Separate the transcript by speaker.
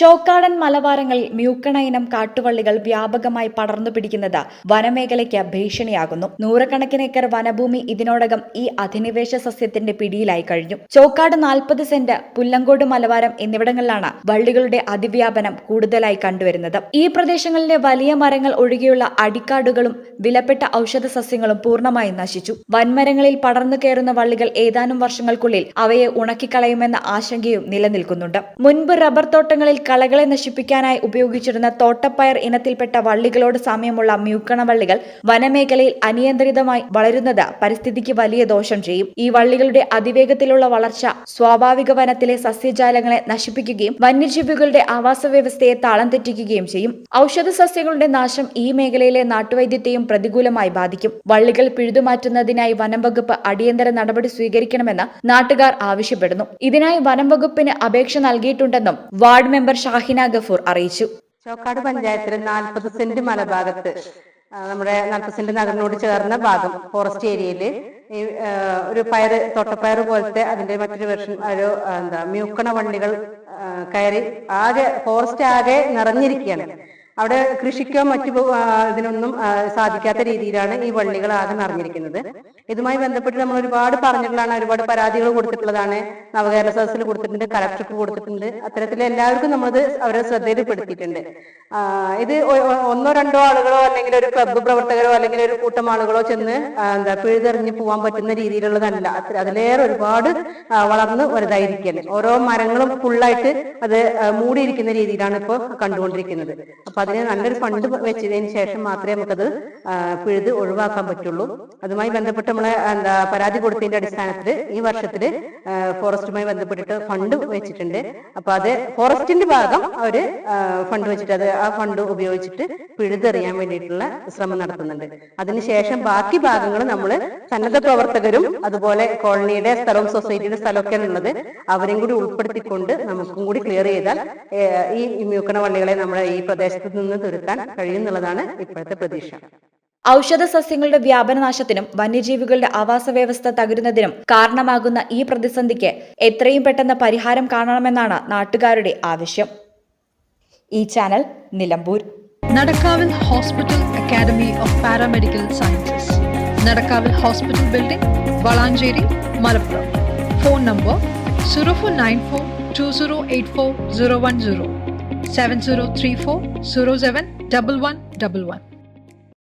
Speaker 1: ചോക്കാടൻ മലവാരങ്ങളിൽ മ്യൂക്കണ ഇനം കാട്ടുവള്ളികൾ വ്യാപകമായി പടർന്നു പിടിക്കുന്നത് വനമേഖലയ്ക്ക് ഭീഷണിയാകുന്നു. നൂറുകണക്കിന് ഏക്കർ വനഭൂമി ഇതിനോടകം ഈ അധിനിവേശ സസ്യത്തിന്റെ പിടിയിലായി കഴിഞ്ഞു. ചോക്കാട് നാൽപ്പത് സെന്റ് പുല്ലങ്കോട് മലവാരം എന്നിവിടങ്ങളിലാണ് വള്ളികളുടെ അതിവ്യാപനം കൂടുതലായി കണ്ടുവരുന്നത്. ഈ പ്രദേശങ്ങളിലെ വലിയ മരങ്ങൾ ഒഴികെയുള്ള അടിക്കാടുകളും വിലപ്പെട്ട ഔഷധ സസ്യങ്ങളും പൂർണമായി നശിച്ചു. വൻമരങ്ങളിൽ പടർന്നു കയറുന്ന വള്ളികൾ ഏതാനും വർഷങ്ങൾക്കുള്ളിൽ അവയെ ഉണക്കിക്കളയുമെന്ന ആശങ്കയും നിലനിൽക്കുന്നുണ്ട്. മുൻപ് റബ്ബർ തോട്ടങ്ങളിൽ കളകളെ നശിപ്പിക്കാനായി ഉപയോഗിച്ചിരുന്ന തോട്ടപ്പയർ ഇനത്തിൽപ്പെട്ട വള്ളികളോട് സാമ്യമുള്ള മ്യൂക്കണ വള്ളികൾ വനമേഖലയിൽ അനിയന്ത്രിതമായി വളരുന്നത് പരിസ്ഥിതിക്ക് വലിയ ദോഷം ചെയ്യും. ഈ വള്ളികളുടെ അതിവേഗത്തിലുള്ള വളർച്ച സ്വാഭാവിക വനത്തിലെ സസ്യജാലങ്ങളെ നശിപ്പിക്കുകയും വന്യജീവികളുടെ ആവാസ വ്യവസ്ഥയെ താളം തെറ്റിക്കുകയും ചെയ്യും. ഔഷധ സസ്യങ്ങളുടെ നാശം ഈ മേഖലയിലെ നാട്ടുവൈദ്യത്തെയും പ്രതികൂലമായി ബാധിക്കും. വള്ളികൾ പിഴുതുമാറ്റുന്നതിനായി വനം വകുപ്പ് അടിയന്തര നടപടി സ്വീകരിക്കണമെന്ന് നാട്ടുകാർ ആവശ്യപ്പെടുന്നു. ഇതിനായി വനം വകുപ്പിന് അപേക്ഷ നൽകിയിട്ടുണ്ടെന്നും വാർഡ് മെമ്പർ ഷാഹിന ഗഫൂർ അറിയിച്ചു.
Speaker 2: ചോക്കാട് പഞ്ചായത്തിലെ നാൽപ്പത് സെന്റ് മലഭാഗത്ത് നമ്മുടെ നാൽപ്പത് സെന്റ് നഗരനോട് ചേർന്ന ഭാഗം ഫോറസ്റ്റ് ഏരിയയിൽ ഈ ഒരു പയർ തോട്ടപ്പയർ പോലത്തെ അതിന്റെ മറ്റൊരു വെർഷൻ ഒരു എന്താ മ്യൂക്കണ വണ്ടികൾ കയറി ആകെ ഫോറസ്റ്റ് ആകെ നിറഞ്ഞിരിക്കുകയാണ്. അവിടെ കൃഷിക്കോ മറ്റു ഇതിനൊന്നും സാധിക്കാത്ത രീതിയിലാണ് ഈ വള്ളികൾ ആകെ നിറഞ്ഞിരിക്കുന്നത് ഇതുമായി ബന്ധപ്പെട്ട് നമ്മൾ ഒരുപാട് പറഞ്ഞിട്ടുള്ളതാണ്. ഒരുപാട് പരാതികൾ കൊടുത്തിട്ടുള്ളതാണ്. നവകേരള സദസ്സിൽ കൊടുത്തിട്ടുണ്ട് കലക്ടർക്ക് കൊടുത്തിട്ടുണ്ട്. അത്തരത്തിൽ എല്ലാവർക്കും നമ്മളത് അവരെ ശ്രദ്ധയിൽപ്പെടുത്തിയിട്ടുണ്ട്. ഇത് ഒന്നോ രണ്ടോ ആളുകളോ അല്ലെങ്കിൽ ഒരു ക്ലബ്ബ് പ്രവർത്തകരോ അല്ലെങ്കിൽ ഒരു കൂട്ടം ആളുകളോ ചെന്ന് എന്താ പിഴുതെറിഞ്ഞ് പോകാൻ പറ്റുന്ന രീതിയിലുള്ളതല്ല. അതിലേറെ ഒരുപാട് വളർന്ന് വലുതായിരിക്കുകയാണ്. ഓരോ മരങ്ങളും ഫുള്ളായിട്ട് അത് മൂടിയിരിക്കുന്ന രീതിയിലാണ് ഇപ്പോൾ കണ്ടുകൊണ്ടിരിക്കുന്നത്. അപ്പൊ അതിനെ നല്ലൊരു ഫണ്ട് വെച്ചതിന് ശേഷം മാത്രമേ നമുക്കത് പിഴുത് ഒഴിവാക്കാൻ പറ്റുള്ളൂ. അതുമായി ബന്ധപ്പെട്ട് നമ്മളെ എന്താ പരാതി കൊടുത്തതിന്റെ അടിസ്ഥാനത്തിൽ ഈ വർഷത്തിൽ ഫോറസ്റ്റുമായി ബന്ധപ്പെട്ടിട്ട് ഫണ്ട് വെച്ചിട്ടുണ്ട്. അപ്പൊ അത് ഫോറസ്റ്റിന്റെ ഭാഗം അവർ ഫണ്ട് വെച്ചിട്ട് അത് ആ ഫണ്ട് ഉപയോഗിച്ചിട്ട് പിഴുതെറിയാൻ വേണ്ടിയിട്ടുള്ള ശ്രമം നടത്തുന്നുണ്ട്. അതിനുശേഷം ബാക്കി ഭാഗങ്ങൾ നമ്മൾ സന്നദ്ധ പ്രവർത്തകരും അതുപോലെ കോളനിയുടെ സ്ഥലവും സൊസൈറ്റിയുടെ സ്ഥലമൊക്കെയാണ് ഉള്ളത് അവരെയും കൂടി ഉൾപ്പെടുത്തിക്കൊണ്ട് നമുക്കും കൂടി ക്ലിയർ ചെയ്താൽ ഈ മ്യൂക്കണ വള്ളികളെ നമ്മുടെ ഈ പ്രദേശത്ത് നിന്ന് തുരുത്താൻ കഴിയുന്നുള്ളതാണ് ഇപ്പോഴത്തെ പ്രതീക്ഷ.
Speaker 1: ഔഷധ സസ്യങ്ങളുടെ വ്യാപനനാശത്തിനും വന്യജീവികളുടെ ആവാസ വ്യവസ്ഥ തകരുന്നതിനും കാരണമാകുന്ന ഈ പ്രതിസന്ധിക്ക് എത്രയും പെട്ടെന്ന് പരിഹാരം കാണണമെന്നാണ് നാട്ടുകാരുടെ ആവശ്യം. ഈ channel Nilambur.
Speaker 3: നടക്കാവിൽ hospital academy of paramedical sciences. നടക്കാവിൽ hospital building Valanchery Malappuram. Phone number 0494 2084 010 7034 07 1111.